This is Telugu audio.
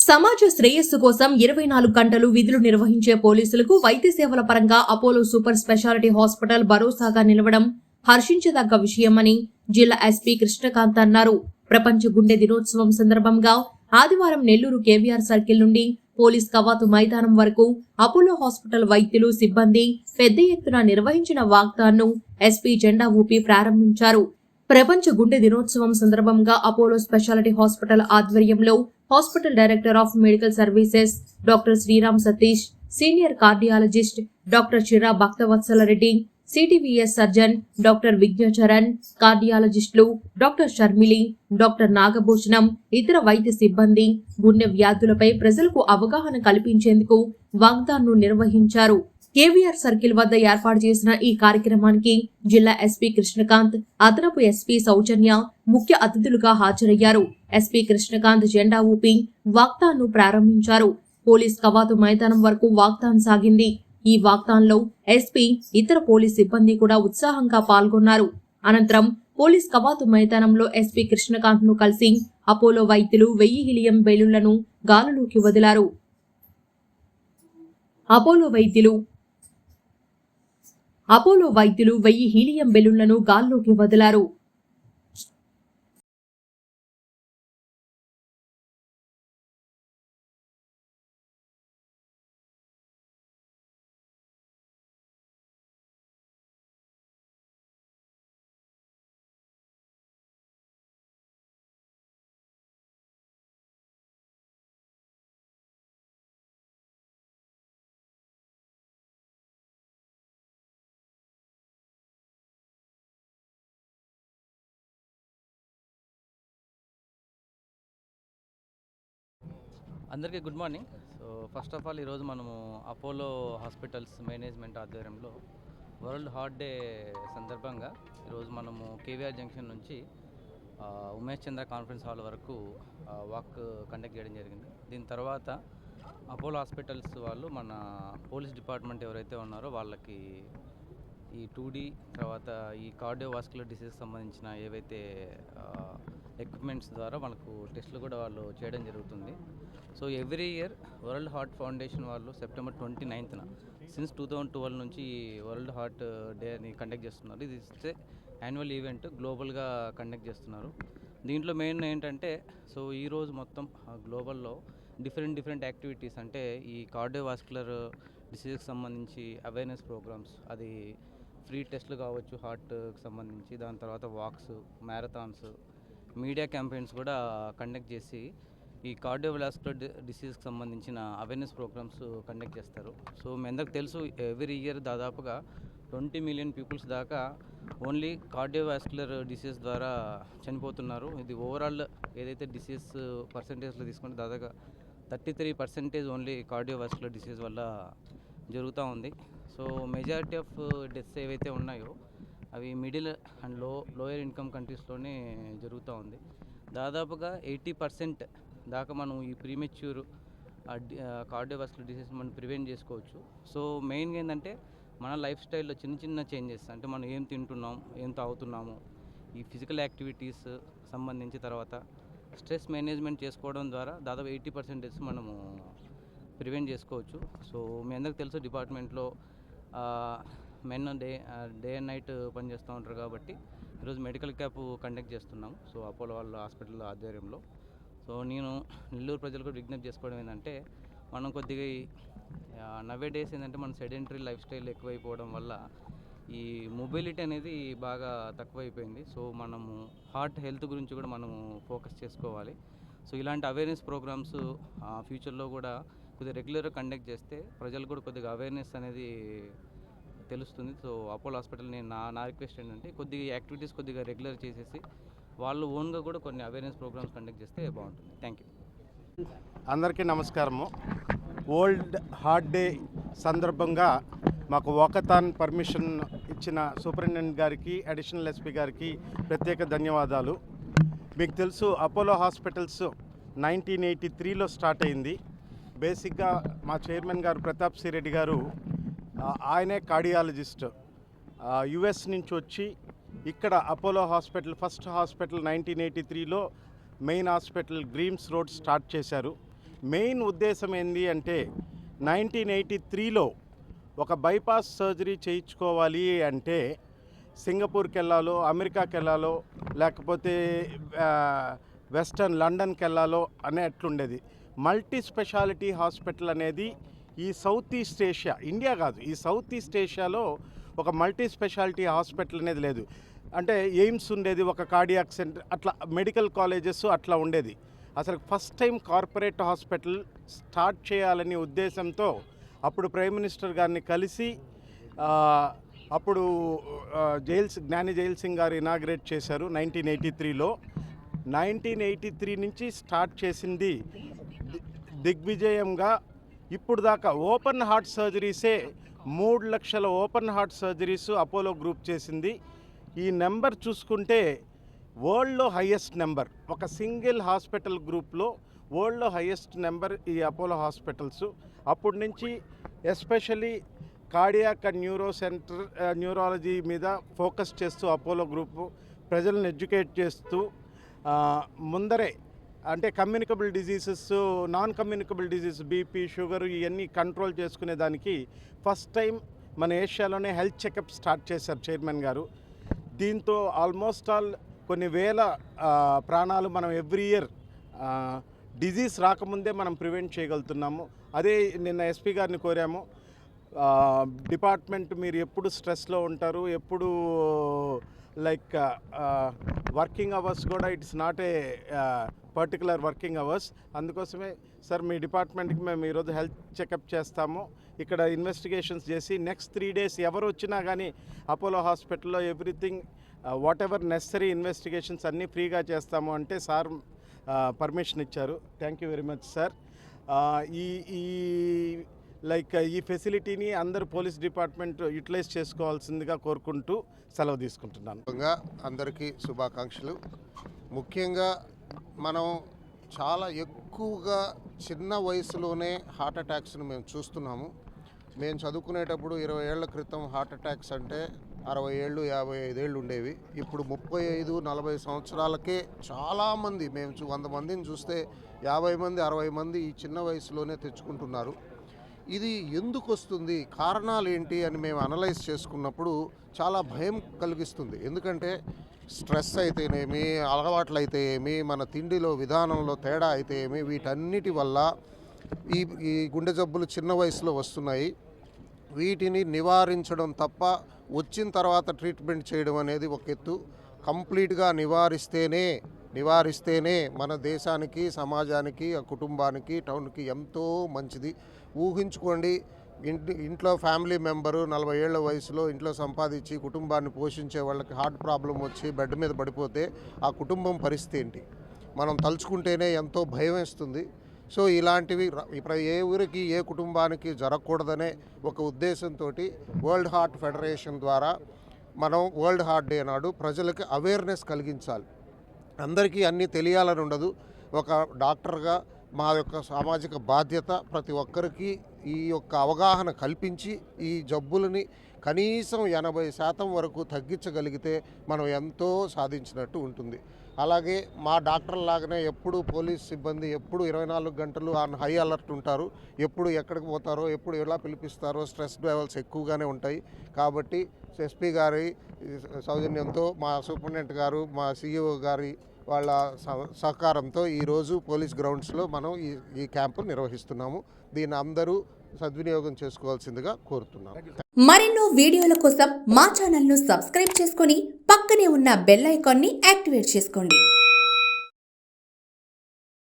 సమాజ శ్రేయస్సు కోసం ఇరవై నాలుగు గంటలు విధులు నిర్వహించే పోలీసులకు వైద్య సేవల పరంగా అపోలో సూపర్ స్పెషాలిటీ హాస్పిటల్ భరోసాగా నిలవడం హర్షించదగ్గ విషయమని జిల్లా ఎస్పీ కృష్ణకాంత్ అన్నారు. ప్రపంచ గుండె దినోత్సవం సందర్భంగా ఆదివారం నెల్లూరు కేవీఆర్ సర్కిల్ నుండి పోలీస్ కవాతు మైదానం వరకు అపోలో హాస్పిటల్ వైద్యులు సిబ్బంది పెద్ద ఎత్తున నిర్వహించిన వాగ్దాన్ను ఎస్పీ జెండా ఊపి ప్రారంభించారు. ప్రపంచ గుండె దినోత్సవం సందర్భంగా అపోలో స్పెషాలిటీ హాస్పిటల్ ఆధ్వర్యంలో hospital director of medical services doctor Sriram Satish senior cardiologist doctor Chira Bhaktavatsala Reddy CTVS surgeon doctor Vighnacharan కార్డియాలజిస్టులు doctor Sharmili doctor Nagabhushanam ఇతర వైద్య సిబ్బంది గుండె వ్యాధులపై ప్రజలకు అవగాహన కల్పించేందుకు వాగ్దాన్ను నిర్వహించారు. కేవీఆర్ సర్కిల్ వద్ద ఏర్పాటు చేసిన ఈ కార్యక్రమానికి జిల్లా ఎస్పీ కృష్ణకాంత్ అదనపు ఎస్పీ సౌజన్య ముఖ్య అతిథులుగా హాజరయ్యారు. ఎస్పీ కృష్ణకాంత్ జెండా ఊపి వాగ్దాన్ను ప్రారంభించారు. పోలీస్ కవాతు మైదానం వరకు వాగ్దాన్ సాగింది. ఈ వాగ్దాన్లో ఎస్పీ ఇతర పోలీస్ సిబ్బంది కూడా ఉత్సాహంగా పాల్గొన్నారు. అనంతరం పోలీస్ కవాతు మైదానంలో ఎస్పీ కృష్ణకాంత్ను కలిసి అపోలో వైద్యులు వెయ్యి హిలియం బెలూన్లను గాలులోకి వదిలారు. అపోలో వైద్యులు అపోలో వైద్యులు వెయ్యి హీలియం బెలూన్లను గాల్లోకి వదిలారు. అందరికీ good morning. So first of all ఈరోజు మనము అపోలో హాస్పిటల్స్ మేనేజ్మెంట్ ఆధ్వర్యంలో వరల్డ్ హార్ట్ డే సందర్భంగా ఈరోజు మనము కేవీఆర్ జంక్షన్ నుంచి ఉమేష్ చంద్ర కాన్ఫరెన్స్ హాల్ వరకు వాక్ కండక్ట్ చేయడం జరిగింది. దీని తర్వాత అపోలో హాస్పిటల్స్ వాళ్ళు మన పోలీస్ డిపార్ట్మెంట్ ఎవరైతే ఉన్నారో వాళ్ళకి ఈ టూ డి తర్వాత ఈ కార్డియోవాస్కులర్ డిసీజ్ సంబంధించిన ఏవైతే ఎక్విప్మెంట్స్ ద్వారా మనకు టెస్టులు కూడా వాళ్ళు చేయడం జరుగుతుంది. So every year world heart foundation వాళ్ళు September twenty ninth since two thousand twelve నుంచి వరల్డ్ హార్ట్ డేని కండక్ట్ చేస్తున్నారు. ఇది ఇస్తే యాన్యువల్ ఈవెంట్ గ్లోబల్గా కండక్ట్ చేస్తున్నారు. దీంట్లో మెయిన్ ఏంటంటే సో ఈరోజు మొత్తం గ్లోబల్లో డిఫరెంట్ డిఫరెంట్ యాక్టివిటీస్ అంటే ఈ కార్డియోవాస్కులర్ డిసీజ్కి సంబంధించి అవేర్నెస్ ప్రోగ్రామ్స్ అది ఫ్రీ టెస్ట్లు కావచ్చు హార్ట్కి సంబంధించి దాని తర్వాత వాక్స్ మ్యారథాన్స్ మీడియా క్యాంపెయిన్స్ కూడా కండక్ట్ చేసి ఈ కార్డియోవాస్కులర్ డిసీజ్కి సంబంధించిన అవేర్నెస్ ప్రోగ్రామ్స్ కండక్ట్ చేస్తారు. సో మీ అందరికి తెలుసు ఎవ్రీ ఇయర్ దాదాపుగా ట్వంటీ మిలియన్ పీపుల్స్ దాకా ఓన్లీ కార్డియోవాస్కులర్ డిసీజ్ ద్వారా చనిపోతున్నారు. ఇది ఓవరాల్ ఏదైతే డిసీజ్ పర్సంటేజ్లో తీసుకుంటే దాదాపుగా thirty three percentage only cardiovascular disease వల్ల జరుగుతూ ఉంది. సో మెజారిటీ ఆఫ్ డెత్స్ ఏవైతే ఉన్నాయో అవి మిడిల్ అండ్లో లోయర్ ఇన్కమ్ కంట్రీస్లోనే జరుగుతూ ఉంది. దాదాపుగా ఎయిటీ పర్సెంట్ దాకా మనం ఈ ప్రీమెచ్యూర్ కార్డియోవాస్కులర్ డిసీజ్ మనం ప్రివెంట్ చేసుకోవచ్చు. సో మెయిన్గా ఏంటంటే మన లైఫ్ స్టైల్లో చిన్న చిన్న చేంజెస్ అంటే మనం ఏం తింటున్నాం ఏం తాగుతున్నాము ఈ ఫిజికల్ యాక్టివిటీస్ సంబంధించి తర్వాత స్ట్రెస్ మేనేజ్మెంట్ చేసుకోవడం ద్వారా దాదాపు ఎయిటీ పర్సెంటేజ్ మనము ప్రివెంట్ చేసుకోవచ్చు. సో మీ అందరికి తెలుసు డిపార్ట్మెంట్లో men day day and night పనిచేస్తూ ఉంటారు కాబట్టి ఈరోజు మెడికల్ క్యాంప్ కండక్ట్ చేస్తున్నాం సో అపోలో వాళ్ళ హాస్పిటల్ ఆధ్వర్యంలో. సో నేను నెల్లూరు ప్రజలకు విజ్ఞప్తి చేసుకోవడం ఏంటంటే మనం కొద్దిగా నవే డేస్ ఏంటంటే మన సెడెంటరీ లైఫ్ స్టైల్ ఎక్కువైపోవడం వల్ల ఈ మొబిలిటీ అనేది బాగా తక్కువైపోయింది. సో మనము హార్ట్ హెల్త్ గురించి కూడా మనము ఫోకస్ చేసుకోవాలి. సో ఇలాంటి అవేర్నెస్ ప్రోగ్రామ్స్ ఫ్యూచర్లో కూడా కొద్దిగా రెగ్యులర్గా కండక్ట్ చేస్తే ప్రజలు కూడా కొద్దిగా అవేర్నెస్ అనేది తెలుస్తుంది. సో అపోలో హాస్పిటల్ నేను నా నా రిక్వెస్ట్ ఏంటంటే కొద్దిగా యాక్టివిటీస్ కొద్దిగా రెగ్యులర్ చేసేసి వాళ్ళు ఓన్గా కూడా కొన్ని అవేర్నెస్ ప్రోగ్రామ్స్ కండక్ట్ చేస్తే బాగుంటుంది. థ్యాంక్ యూ అందరికీ నమస్కారము. వరల్డ్ హార్ట్ డే సందర్భంగా మాకు వాకథాన్ పర్మిషన్ ఇచ్చిన సూపరింటెండెంట్ గారికి అడిషనల్ ఎస్పీ గారికి ప్రత్యేక ధన్యవాదాలు. మీకు తెలుసు అపోలో హాస్పిటల్స్ నైన్టీన్ ఎయిటీ త్రీలో స్టార్ట్ అయింది. బేసిక్గా మా చైర్మన్ గారు ప్రతాప్ సిరెడ్డి గారు ఆయనే కార్డియాలజిస్ట్. యుఎస్ నుంచి వచ్చి ఇక్కడ Apollo hospital first hospital nineteen eighty త్రీలో main hospital Greams road start చేశారు. మెయిన్ ఉద్దేశం ఏంది అంటే నైన్టీన్ ఎయిటీ త్రీలో ఒక బైపాస్ సర్జరీ చేయించుకోవాలి అంటే సింగపూర్కి వెళ్ళాలో అమెరికాకి వెళ్ళాలో లేకపోతే వెస్టర్న్ లండన్కి వెళ్ళాలో అనేట్లుండేది. మల్టీ స్పెషాలిటీ హాస్పిటల్ అనేది ఈ సౌత్ ఈస్ట్ ఏషియా ఇండియా కాదు ఈ సౌత్ ఈస్ట్ ఏషియాలో ఒక మల్టీ స్పెషాలిటీ హాస్పిటల్ అనేది లేదు. అంటే ఎయిమ్స్ ఉండేది ఒక కార్డియాక్ సెంటర్ అట్లా మెడికల్ కాలేజెస్ అట్లా ఉండేది. అసలు first time corporate hospital start చేయాలనే ఉద్దేశంతో అప్పుడు ప్రైమ్ మినిస్టర్ గారిని కలిసి అప్పుడు జైల్స్ జ్ఞాని జైల్ సింగ్ గారు ఇనాగ్రేట్ చేశారు నైన్టీన్ ఎయిటీ త్రీలో. నైన్టీన్ ఎయిటీ త్రీ నుంచి స్టార్ట్ చేసింది దిగ్విజయంగా ఇప్పుడు దాకా ఓపెన్ హార్ట్ సర్జరీసే మూడు లక్షల open heart surgeries Apollo group చేసింది. ఈ నెంబర్ చూసుకుంటే వరల్డ్లో హయ్యెస్ట్ నెంబర్. ఒక సింగిల్ హాస్పిటల్ గ్రూప్లో వరల్డ్లో హయ్యెస్ట్ నెంబర్ ఈ అపోలో హాస్పిటల్స్. అప్పటి నుంచి especially cardiac neuro centre neurology మీద ఫోకస్ చేస్తూ అపోలో గ్రూపు ప్రజలను ఎడ్యుకేట్ చేస్తూ ముందరే అంటే communicable diseases non communicable disease BP sugar ఇవన్నీ కంట్రోల్ చేసుకునే దానికి ఫస్ట్ టైం మన ఏషియాలోనే హెల్త్ చెకప్ స్టార్ట్ చేశారు చైర్మన్ గారు. దీంతో ఆల్మోస్ట్ ఆల్ కొన్ని వేల ప్రాణాలు మనం ఎవ్రీ ఇయర్ డిజీజ్ రాకముందే మనం ప్రివెంట్ చేయగలుగుతున్నాము. అదే నిన్న ఎస్పీ గారిని కోరాము. డిపార్ట్మెంట్ మీరు ఎప్పుడు స్ట్రెస్లో ఉంటారు ఎప్పుడు లైక్ వర్కింగ్ అవర్స్ కూడా it's not a particular working hours అందుకోసమే సార్ మీ డిపార్ట్మెంట్కి మేము ఈరోజు హెల్త్ చెకప్ చేస్తాము. ఇక్కడ ఇన్వెస్టిగేషన్స్ చేసి నెక్స్ట్ త్రీ డేస్ ఎవరు వచ్చినా కానీ అపోలో హాస్పిటల్లో everything whatever necessary investigations అన్నీ ఫ్రీగా చేస్తాము అంటే సార్ పర్మిషన్ uh, ఇచ్చారు. Thank you very much sir ఈ ఈ లైక్ ఈ ఫెసిలిటీని అందరు పోలీస్ డిపార్ట్మెంట్ యూటిలైజ్ చేసుకోవాల్సిందిగా కోరుకుంటూ సెలవు తీసుకుంటున్నాను. అందరికీ శుభాకాంక్షలు. ముఖ్యంగా మనం చాలా ఎక్కువగా చిన్న వయసులోనే హార్ట్ అటాక్స్ను మేము చూస్తున్నాము. మేము చదువుకునేటప్పుడు ఇరవై ఏళ్ళ క్రితం హార్ట్ అటాక్స్ అంటే అరవై ఏళ్ళు యాభై ఐదేళ్ళు ఉండేవి. ఇప్పుడు ముప్పై ఐదు నలభై సంవత్సరాలకే చాలామంది మేము చూ- వంద మందిని చూస్తే యాభై మంది అరవై మంది ఈ చిన్న వయసులోనే తెచ్చుకుంటున్నారు. ఇది ఎందుకు వస్తుంది కారణాలు ఏంటి అని మేము అనలైజ్ చేసుకున్నప్పుడు చాలా భయం కలిగిస్తుంది. ఎందుకంటే స్ట్రెస్ అయితేనేమి అలవాట్లు అయితే ఏమి మన తిండిలో విధానంలో తేడా అయితే ఏమి వీటన్నిటి వల్ల ఈ ఈ గుండె జబ్బులు చిన్న వయసులో వస్తున్నాయి. వీటిని నివారించడం తప్ప వచ్చిన తర్వాత ట్రీట్మెంట్ చేయడం అనేది ఒక ఎత్తు. కంప్లీట్గా నివారిస్తేనే నివారిస్తేనే మన దేశానికి సమాజానికి ఆ కుటుంబానికి టౌన్కి ఎంతో మంచిది. ఊహించుకోండి ఇంటి ఇంట్లో ఫ్యామిలీ మెంబరు నలభై ఏళ్ళ వయసులో ఇంట్లో సంపాదించి కుటుంబాన్ని పోషించే వాళ్ళకి హార్ట్ ప్రాబ్లం వచ్చి బెడ్ మీద పడిపోతే ఆ కుటుంబం పరిస్థితి ఏంటి? మనం తలుచుకుంటేనే ఎంతో భయం వేస్తుంది. సో ఇలాంటివి ఇప్పుడు ఏ ఊరికి ఏ కుటుంబానికి జరగకూడదనే ఒక ఉద్దేశంతో వరల్డ్ హార్ట్ ఫెడరేషన్ ద్వారా మనం వరల్డ్ హార్ట్ డే నాడు ప్రజలకు అవేర్నెస్ కలిగించాలి. అందరికీ అన్నీ తెలియాలని ఉండదు. ఒక డాక్టర్గా మా యొక్క సామాజిక బాధ్యత ప్రతి ఒక్కరికి ఈ యొక్క అవగాహన కల్పించి ఈ జబ్బులని కనీసం ఎనభై శాతం వరకు తగ్గించగలిగితే మనం ఎంతో సాధించినట్టు ఉంటుంది. అలాగే మా డాక్టర్ లాగానే ఎప్పుడు పోలీస్ సిబ్బంది ఎప్పుడు ఇరవై నాలుగు గంటలు ఆన్ హై అలర్ట్ ఉంటారు. ఎప్పుడు ఎక్కడికి పోతారో ఎప్పుడు ఎలా పిలిపిస్తారో స్ట్రెస్ లెవెల్స్ ఎక్కువగానే ఉంటాయి. కాబట్టి ఎస్పీ గారి సౌజన్యంతో మా సూపరింటెండెంట్ గారు మా సీఈఓ గారి వాళ్ళ సహకారంతో ఈరోజు పోలీస్ గ్రౌండ్స్లో మనం ఈ ఈ క్యాంపు నిర్వహిస్తున్నాము. దీన్ని అందరూ సద్వినియోగం చేసుకోవాల్సిందిగా కోరుతున్నాము మరెన్నో వీడియోల కోసం మా ఛానల్ను సబ్స్క్రైబ్ చేసుకొని పక్కనే ఉన్న బెల్ ఐకాన్ని యాక్టివేట్ చేసుకోండి.